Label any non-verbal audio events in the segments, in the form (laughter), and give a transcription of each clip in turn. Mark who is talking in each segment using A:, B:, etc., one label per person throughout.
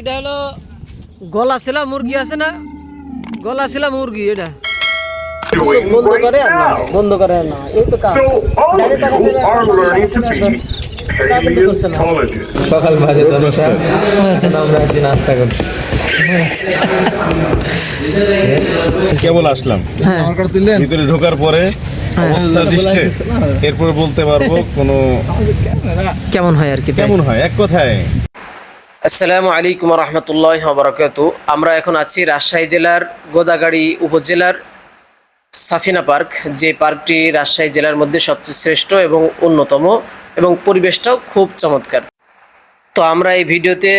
A: এটা হলো গলা ছিলা মুরগি আছে না? গলা ছিলা মুরগি এটা। বন্ধ করে আর না বন্ধ করে আর না এই তো কাজ.
B: সকাল বাজে দশটা আমরা আসি নাস্তা করতে।
C: কেবল আসলাম। ভিতরে ঢোকার পরে অবস্থা দৃষ্টে এরপর বলতে পারব কোনো
A: কেমন হয় আর কি
C: কেমন হয়? এক কথায়।
A: আসসালামু আলাইকুম রহমতুল্লাহ বরকাত আমরা এখন আছি রাজশাহী জেলার গোদাগাড়ি উপজেলার সাফিনা পার্ক, যে পার্কটি রাজশাহী জেলার মধ্যে সবচেয়ে শ্রেষ্ঠ এবং অন্যতম এবং পরিবেশটাও খুব চমৎকার। তো আমরা এই ভিডিওতে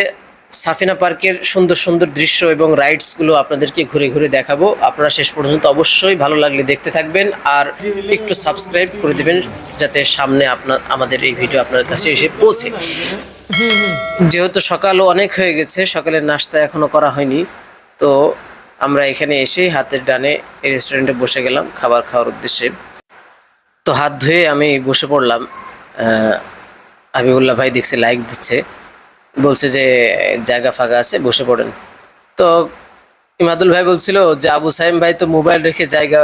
A: সাফিনা পার্কের সুন্দর সুন্দর দৃশ্য এবং রাইডসগুলো আপনাদেরকে ঘুরে ঘুরে দেখাবো। আপনারা শেষ পর্যন্ত অবশ্যই ভালো লাগলে দেখতে থাকবেন আর একটু সাবস্ক্রাইব করে দেবেন যাতে সামনে আপনার, আমাদের এই ভিডিও আপনার কাছে এসে পৌঁছে। যেহেতু সকালও অনেক হয়ে গেছে, সকালের নাস্তা এখনও করা হয়নি, তো আমরা এখানে এসে হাতের ডানে রেস্টুরেন্টে বসে গেলাম খাবার খাওয়ার উদ্দেশ্যে। তো হাত ধুয়ে আমি বসে পড়লাম। হাবিবুল্লাহ ভাই দেখছি লাইক দিচ্ছে, বলছে যে, জায়গা ফাঁকা আছে, বসে পড়েন। তো ইমাদুল ভাই বলছিল যে, আবু সাইম ভাই তো মোবাইল রেখে জায়গা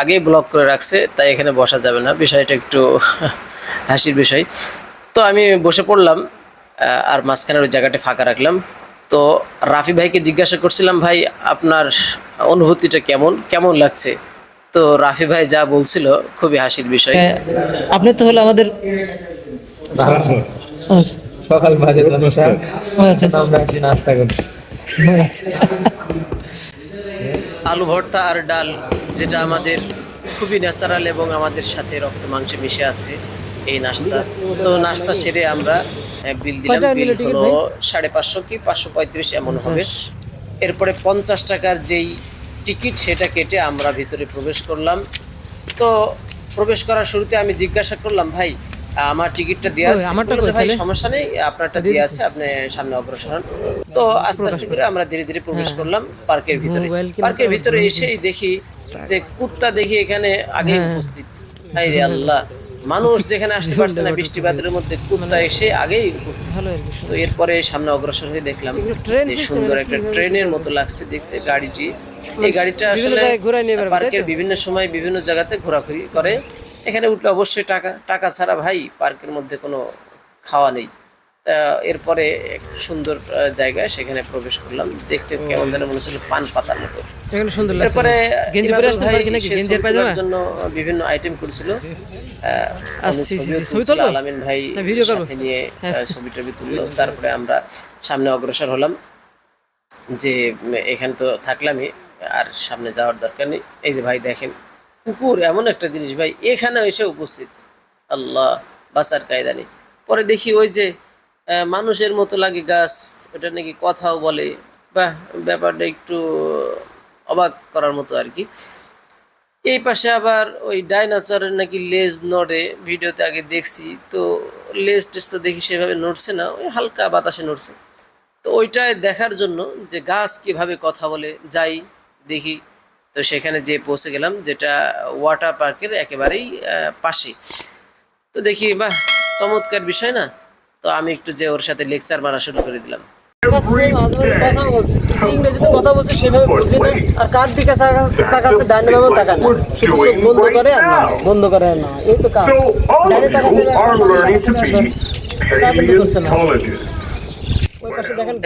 A: আগেই ব্লক করে রাখছে, তাই এখানে বসা যাবে না। বিষয়টা একটু (laughs) হাসির বিষয়। তো আমি বসে পড়লাম। আর মাঝখানের ওই জায়গাটা ফাঁকা রাখলাম। তো রাফি ভাইকে জিজ্ঞাসা করছিলাম ভাই আপনার অনুভূতিটা কেমন? কেমন লাগছে? তো রাফি ভাই যা বলছিল খুবই হাসির বিষয়। আপনি তো হলো আমাদের
B: সকাল বাজে আমরা আসি নাস্তা করতে।
A: আলু ভর্তা আর ডাল যেটা আমাদের খুবই ন্যাচারাল এবং আমাদের সাথে রক্ত মাংসে মিশে আছে এই নাস্তা। তো নাস্তা সেরে আমরা বিল দিলাম বিল হলো সাড়ে পাঁচশো কি পাঁচশো পঁয়ত্রিশ এমন হবে। এরপরে পঞ্চাশ টাকার যেই টিকিট সেটা কেটে আমরা ভিতরে প্রবেশ করলাম। তো প্রবেশ করার শুরুতে আমি জিজ্ঞাসা করলাম ভাই আমার টিকিটটা দেওয়া আছে? ভাই সমস্যা নেই আপনারটা দেওয়া আছে আপনি সামনে অগ্রসর হন। তো আস্তে আস্তে করে আমরা ধীরে ধীরে প্রবেশ করলাম পার্কের ভিতরে। পার্কের ভিতরে এসেই দেখি যে কুত্তা দেখি এখানে আগে উপস্থিত। হাই রে আল্লাহ! মানুষ যেখানে আসতে পারছে না বৃষ্টিপাতের মধ্যে কুত্তা এসে আগেই উপস্থিত। তো এরপরে সামনে অগ্রসর হয়ে দেখলাম যে সুন্দর একটা ট্রেনের মতো লাগছে দেখতে গাড়িটি। এই গাড়িটা আসলে পার্কের বিভিন্ন সময় বিভিন্ন জায়গাতে ঘোরাঘুরি করে। এখানে উঠলে অবশ্যই টাকা টাকা ছাড়া ভাই পার্কের মধ্যে কোনো খাওয়া নেই। এরপরে এক সুন্দর জায়গায় সেখানে প্রবেশ করলাম। দেখতে কেমন যেন মনে হচ্ছিল পান পাতার মতো।
D: সুন্দর
A: এরপরে জন্য বিভিন্ন আইটেম করেছিল আলামিন ভাই? সাথে নিয়ে ছবি টবি তুললো তারপরে আমরা সামনে অগ্রসর হলাম যে এখানে তো থাকলামই আর সামনে যাওয়ার দরকার নেই। এই যে ভাই দেখেন কুকুর এমন একটা জিনিস ভাই এখানে এসে উপস্থিত। আল্লাহ বাঁচার কায়দা নেই। পরে দেখি ওই যে আহ, মানুষের মতো লাগে গাছ ওটা নাকি কথাও বলে। বাহ ব্যাপারটা একটু অবাক করার মতো আর কি। এই পাশে আবার ওই ডাইনোসরের নাকি লেজ নড়ে, ভিডিওতে আগে দেখছি। তো লেজ টেজ তো দেখি সেভাবে নড়ছে না, ওই হালকা বাতাসে নড়ছে। তো ওইটায় দেখার জন্য যে গাছ কীভাবে কথা বলে, যাই দেখি। তো সেখানে যে পৌঁছে গেলাম, যেটা ওয়াটার পার্কের একেবারেই পাশে। তো দেখি, বাহ, চমৎকার বিষয় না? তো আমি একটু যে ওর সাথে লেকচার মারা শুরু করে দিলাম। কথা বলছে ইংরেজিতে কথা বলছি সেভাবে বুঝি না আর কার দিকে তাকাচ্ছে ডাইনে বাবা তাকান শুধু চোখ বন্ধ করে আর বন্ধ করে না এই তো কাজ ডাইনে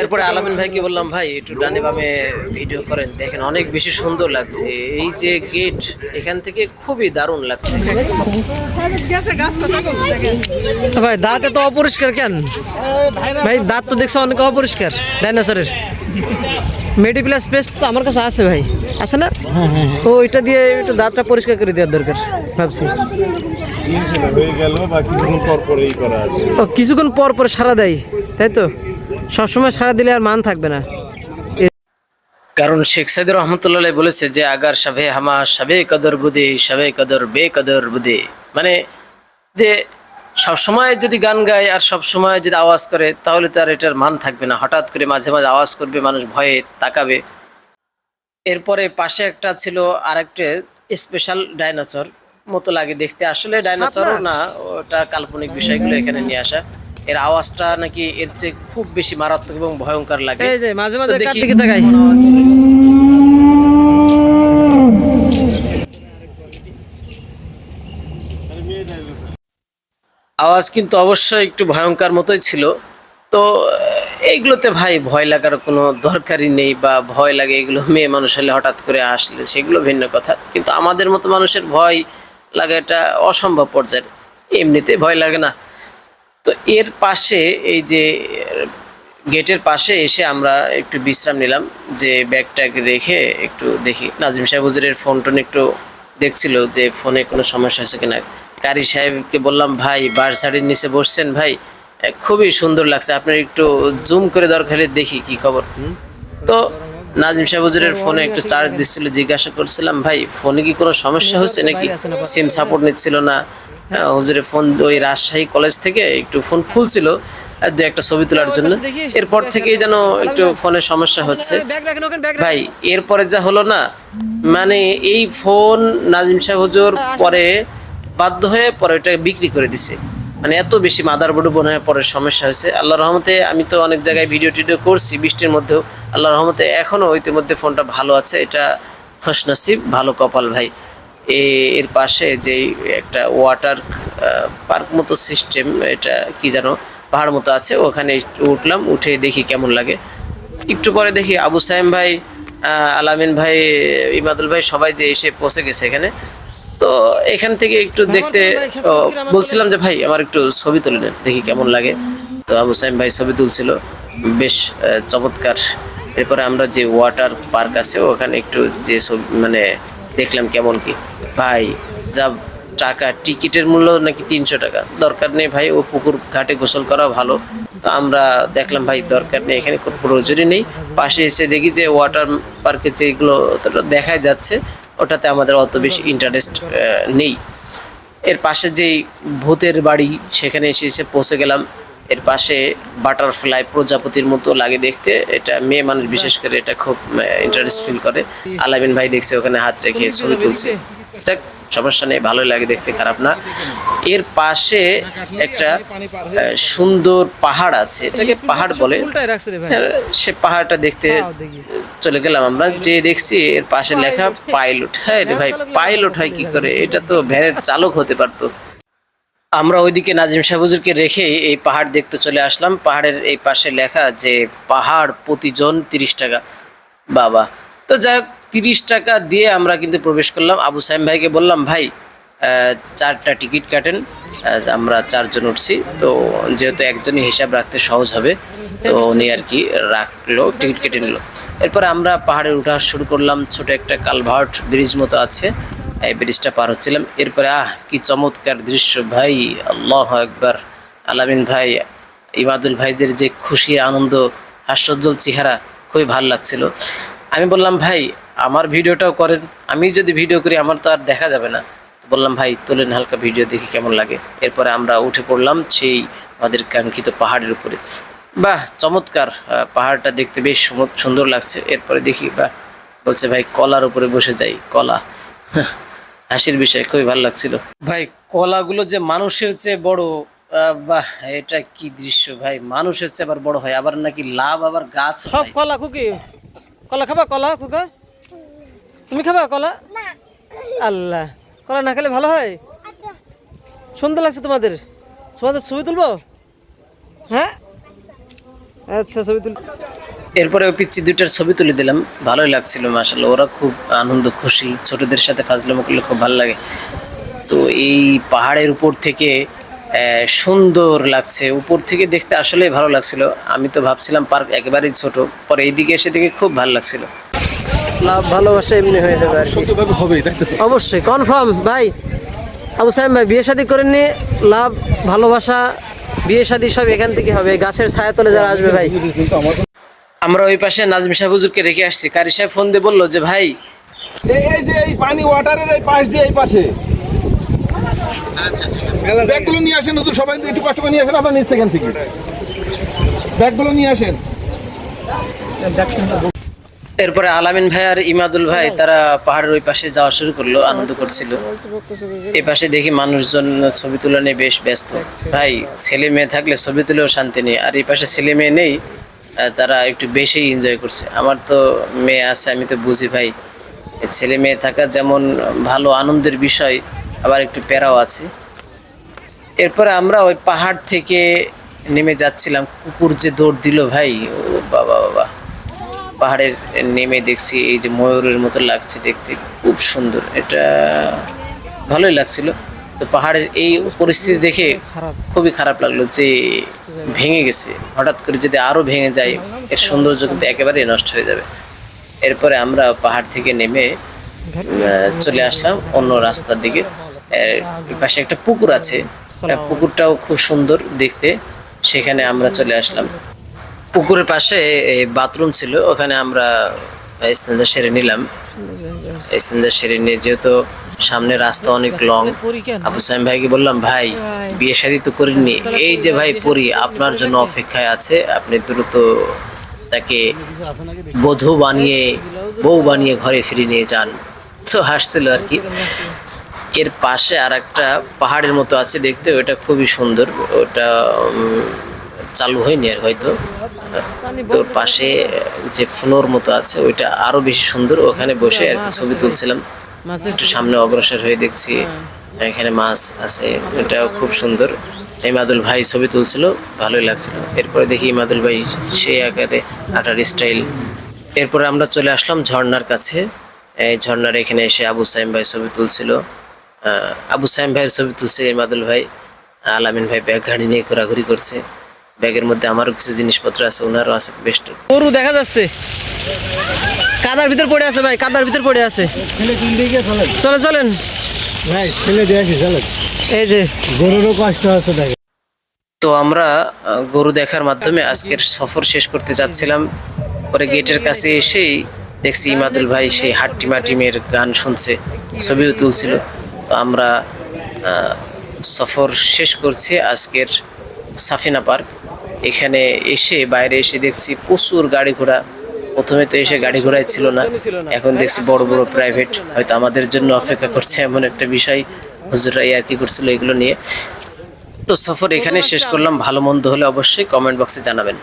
A: এরপরে আলামিন ভাইকে বললাম ভাই একটু ডানে বামে ভিডিও করেন দেখেন অনেক বেশি সুন্দর লাগছে। এই যে গেট এখান থেকে খুবই দারুণ লাগছে।
D: ভাই দাঁত এত অপরিষ্কার কেন? ভাই দাঁত তো দেখছ অনেক অপরিষ্কার ডাইনোসরের। মেডিপ্লাস পেস্ট তো আমার কাছে আছে ভাই। আছে না? ও ওইটা দিয়ে একটু দাঁতটা পরিষ্কার করে দেওয়ার দরকার ভাবছি।
C: গেল বা কিছুক্ষণ পর পরেই করা আছে।
D: ও কিছুক্ষণ পর পর সারা দেয় তাই তো? সবসময় সারা দিলে আর মান থাকবে না।
A: কারণ শেখ সাইদুর রহমতুল্লাহ বলেছে যে আগার সাবে হামা সাবে কদর বুদে সাবে কদর বে কদর বুদে। মানে যে সবসময় যদি গান গায় আর সব সময় যদি আওয়াজ করে তাহলে তার এটার মান থাকবে না। হঠাৎ করে মাঝে মাঝে আওয়াজ করবে মানুষ ভয়ে তাকাবে। এরপরে পাশে একটা ছিল আর একটা স্পেশাল ডাইনোসর মতো লাগে দেখতে। আসলে ডাইনোসরও না ওটা কাল্পনিক বিষয়গুলো এখানে নিয়ে আসা। এর আওয়াজটা নাকি এর চেয়ে খুব বেশি মারাত্মক এবং ভয়ঙ্কর লাগে।
D: এই যে মাঝে মাঝে
A: দেখি
D: তাকাই।
A: আওয়াজ। আওয়াজ কিন্তু অবশ্যই একটু ভয়ঙ্কর মতোই ছিল। তো এইগুলোতে ভাই ভয় লাগার কোনো দরকারই নেই বা ভয় লাগে এগুলো মেয়ে মানুষ হলে হঠাৎ করে আসলে সেগুলো ভিন্ন কথা। কিন্তু আমাদের মতো মানুষের ভয় লাগা এটা অসম্ভব পর্যায়ের। এমনিতে ভয় লাগে না। তো এর পাশে এই যে গেটের পাশে এসে আমরা একটু বিশ্রাম নিলাম যে ব্যাগটাকে রেখে একটু দেখি। নাজিম সাহেব হুজুরের ফোন টোন একটু দেখছিল যে ফোনে কোনো সমস্যা আছে কিনা। কারি সাহেবকে বললাম ভাই বার শাড়ির নিচে বসছেন ভাই খুবই সুন্দর লাগছে। আপনার একটু জুম করে দরকার দেখি কি খবর। তো নাজিম সাহেব হুজুরের ফোনে একটু চার্জ দিচ্ছিল জিজ্ঞাসা করছিলাম ভাই ফোনে কি কোনো সমস্যা হচ্ছে নাকি? সিম সাপোর্ট নিচ্ছিল না। হ্যাঁ, হুজুরের ফোন ওই রাজশাহী কলেজ থেকে একটু ফোন খুলছিল দু একটা ছবি তোলার জন্য। এরপর থেকে যেন একটু ফোনের সমস্যা হচ্ছে।
D: ব্যাগ
A: ভাই এরপরে যা হলো না মানে এই ফোন নাজিম সাহেব হুজুর পরে বাধ্য হয়ে পরে ওটা বিক্রি করে দিছে। মানে এত বেশি মাদার মাদারবোর্ড বোনের পরে সমস্যা হয়েছে। আল্লাহ রহমতে আমি তো অনেক জায়গায় ভিডিও টিডিও করছি বৃষ্টির মধ্যেও। আল্লাহ রহমতে এখনও ইতিমধ্যে ফোনটা ভালো আছে এটা খসনসিব ভালো কপাল ভাই। এর পাশে যে একটা ওয়াটার পার্ক মতো সিস্টেম এটা কি জানো পাহাড় মতো আছে ওখানে উঠলাম উঠে দেখি কেমন লাগে। একটু পরে দেখি আবু সাইম ভাই আলামিন ভাই ইমাদুল ভাই সবাই যে এসে পৌঁছে গেছে এখানে। তো এখান থেকে একটু দেখতে বলছিলাম যে ভাই আমার একটু ছবি তুলে নেন দেখি কেমন লাগে। তো আবু সাইম ভাই ছবি তুলছিল বেশ চমৎকার। এরপরে আমরা যে ওয়াটার পার্ক আছে ওখানে একটু যে ছবি মানে দেখলাম কেমন কি। ভাই, যা টাকা, টিকিটের মূল্য নাকি তিনশো টাকা। দরকার নেই ভাই, ও পুকুর ঘাটে গোসল করা ভালো। তো আমরা দেখলাম, ভাই, দরকার নেই, এখানে কোনো প্রয়োজনই নেই। পাশে এসে দেখি যে ওয়াটার পার্কে যেগুলো দেখা যাচ্ছে, ওটাতে আমাদের অত বেশি ইন্টারেস্ট নেই। এর পাশে যেই ভূতের বাড়ি, সেখানে এসে এসে পৌঁছে গেলাম। এর পাশে বাটারফ্লাই প্রজাপতির মতো লাগে দেখতে। এটা মেয়ে মানুষ বিশেষ করে এটা খুব ইন্টারেস্ট ফিল করে। আলামিন ভাই দেখছে ওখানে হাত রেখে ছবি তুলছে। সমস্যা নেই ভালোই লাগে দেখতে খারাপ না। এর পাশে একটা সুন্দর পাহাড় আছে এটাকে পাহাড় বলে। আহ, সে পাহাড়টা দেখতে চলে গেলাম আমরা যে দেখছি এর পাশে লেখা পাইলট হ্যাঁ রে ভাই পাইলট হয় কি করে? এটা তো ভ্যানের চালক হতে পারতো। আমরা ওইদিকে নাজিম সাহুজুরকে রেখে এই পাহাড় দেখতে চলে আসলাম। পাহাড়ের এই পাশে লেখা যে পাহাড় প্রতিজন তিরিশ টাকা। বাবা। তো যাই হোক, তিরিশ টাকা দিয়ে আমরা কিন্তু প্রবেশ করলাম। আবু সাইম ভাইকে বললাম, ভাই চারটা টিকিট কাটেন। আমরা চারজন উঠছি। তো যেহেতু একজনই হিসাব রাখতে সহজ হবে, তো উনি আর কি রাখল, টিকিট কেটে নিল। এরপর আমরা পাহাড়ে উঠা শুরু করলাম। ছোট একটা কালভার্ট ব্রিজ মতো আছে। এই ব্রিজটা পার হচ্ছিলাম। এরপরে, আহ, কি চমৎকার দৃশ্য ভাই, আল্লাহ একবার আলামিন ভাই ইমাদুল ভাইদের যে খুশি, আনন্দ, হাস্যজ্জ্বল চেহারা, খুবই ভালো লাগছিল। আমি বললাম, ভাই, আমার ভিডিওটাও করেন। আমি যদি ভিডিও করি, আমার তো আর দেখা যাবে না। বললাম, ভাই, তোলেন হালকা ভিডিও, দেখি কেমন লাগে। এরপরে আমরা উঠে পড়লাম সেই আমাদের কাঙ্ক্ষিত পাহাড়ের উপরে। বাহ, চমৎকার। পাহাড়টা দেখতে বেশ সুন্দর লাগছে। এরপরে দেখি, বাহ, বলছে, ভাই, কলার উপরে বসে যাই, কলা। হাসির বিষয় খুবই ভালো লাগছিল। ভাই কলাগুলো যে মানুষের চেয়ে বড় বাহ এটা কি দৃশ্য ভাই? মানুষের চেয়ে আবার বড় হয় আবার নাকি লাভ আবার গাছ
D: সব
A: হয়।
D: কলা খুকি। কলা খাবা কলা খুকা? তুমি খাবা কলা? আল্লাহ কলা না খেলে ভালো হয়? সুন্দর লাগছে তোমাদের। তোমাদের ছবি তুলবো? হ্যাঁ? আচ্ছা ছবি তুল
A: এরপরে ওই পিচ্ছি দুইটার ছবি তুলে দিলাম। ভালোই লাগছিল মাসাল্লাহ ওরা খুব আনন্দ খুশি। ছোটদের সাথে ফাজলামো করলে খুব ভালো লাগে। তো এই পাহাড়ের উপর থেকে সুন্দর লাগছে। উপর থেকে দেখতে আসলে ভালো লাগছিল। আমি তো ভাবছিলাম পার্ক একেবারেই ছোট পরে এইদিকে এসে দেখে খুব ভালো লাগছিল।
D: লাভ ভালোবাসা এমনি হয়ে যাবে আর কি। অবশ্যই কনফার্ম ভাই। আবু সাহেব ভাই বিয়ে শাদী করে নিয়ে লাভ ভালোবাসা বিয়ে শাদী সব এখান থেকে হবে। গাছের ছায়া তলে যারা আসবে ভাই।
A: আমরা ওই পাশে নাজমি সাহেব হুজুরকে রেখে আসছি। কারি সাহেব ফোন দিয়ে বলল যে ভাই
E: এই এই যে এই পানি ওয়াটারের এই পাশ দিয়ে এই পাশে। ব্যাগগুলো নিয়ে আসেন হুজুর সবাই একটু কষ্ট করে নিয়ে আসেন আপনার নিচ সেখান থেকে। ব্যাগগুলো নিয়ে আসেন।
A: এরপরে আলামিন ভাই আর ইমাদুল ভাই তারা পাহাড়ের ওই পাশে যাওয়া শুরু করল আনন্দ করছিল। এই পাশে দেখি মানুষজন ছবি তোলা নিয়ে বেশ ব্যস্ত। ভাই ছেলে মেয়ে থাকলে ছবি তুলেও শান্তি নেই। আর এই পাশে ছেলে মেয়ে নেই তারা একটু বেশি এনজয় করছে। আমার তো মেয়ে আছে আমি তো বুঝি ভাই। ছেলে মেয়ে থাকা যেমন ভালো আনন্দের বিষয় আবার একটু প্যারাও আছে। এরপরে আমরা ওই পাহাড় থেকে নেমে যাচ্ছিলাম। কুকুর যে দৌড় দিল ভাই ও বাবা বাবা। পাহাড়ের নেমে দেখছি এই যে ময়ূরের মতো লাগছে দেখতে খুব সুন্দর। এটা ভালোই লাগছিল। তো পাহাড়ের এই পরিস্থিতি দেখে খুবই খারাপ লাগল যে ভেঙে গেছে। হঠাৎ করে যদি আরও ভেঙে যায়, এর সৌন্দর্য কিন্তু একেবারেই নষ্ট হয়ে যাবে। এরপরে আমরা পাহাড় থেকে নেমে চলে আসলাম অন্য রাস্তার দিকে। পাশে একটা পুকুর আছে। পুকুরটাও খুব সুন্দর দেখতে। সেখানে আমরা চলে আসলাম। পুকুরের পাশে বাথরুম ছিল। ওখানে আমরা স্থানটা সেরে নিলাম। স্থানটা সেরে নিয়ে যেহেতু সামনে রাস্তা অনেক লং আবু সাইম ভাইকে বললাম, ভাই, বিয়ে শাদি তো করিনি। এই যে ভাই পরি, আপনার জন্য অপেক্ষায় আছে। আপনি দ্রুত তাকে বধূ বানিয়ে, বউ বানিয়ে ঘরে ফিরে নিয়ে যান। তো হাসছিল আর কি। এর পাশে আর একটা পাহাড়ের মতো আছে দেখতে, ওটা খুবই সুন্দর। ওটা চালু হয়নি আর হয়তো। তোর পাশে যে ফ্লোর মতো আছে, ওইটা আরও বেশি সুন্দর। ওখানে বসে আর ছবি তুলছিলাম। একটু সামনে অগ্রসর হয়ে দেখছি। এখানে মাছ আছে এটাও খুব সুন্দর। ইমাদুল ভাই ছবি তুলছিল ভালোই লাগছিল। এরপরে দেখি ইমাদুল ভাই সেই আকারে আটার স্টাইল এরপরে আমরা চলে আসলাম ঝর্ণার কাছে। এই ঝর্ণার এখানে এসে আবু সাইম ভাই ছবি তুলছিল। আহ, আবু সাইম ভাইয়ের ছবি তুলছে ইমাদুল ভাই। আলামিন ভাই ব্যাগ গাড়ি নিয়ে ঘোরাঘুরি করছে। ব্যাগের মধ্যে আমারও কিছু জিনিসপত্র আছে ওনারও আছে বেশ
D: গরু দেখা যাচ্ছে। কাদার ভিতর পড়ে আছে ভাই কাদার ভিতর পড়ে আছে। চলে চলেন?
B: ভাই ছেলে দিয়ে আসি চলো
D: এই যে।
B: গরুরও কষ্ট আছে দেখে
A: তো আমরা গরু দেখার মাধ্যমে আজকের সফর শেষ করতে যাচ্ছিলাম। পরে গেটের কাছে এসেই দেখছি ইমাদুল ভাই সেই হাট্টিমা টিমের গান শুনছে ছবিও তুলছিল। তো আমরা সফর শেষ করছি আজকের সাফিনা পার্ক। এখানে এসে বাইরে এসে দেখছি প্রচুর গাড়ি ঘোড়া। প্রথমে তো এসে গাড়ি ঘোড়ায় ছিল না। এখন দেখছি বড় বড় প্রাইভেট হয়তো আমাদের জন্য অপেক্ষা করছে এমন একটা বিষয়। হুজুরাই আর কি করছিল এগুলো নিয়ে। তো সফর এখানে শেষ করলাম। ভালো মন্দ হলে অবশ্যই কমেন্ট বক্সে জানাবেন।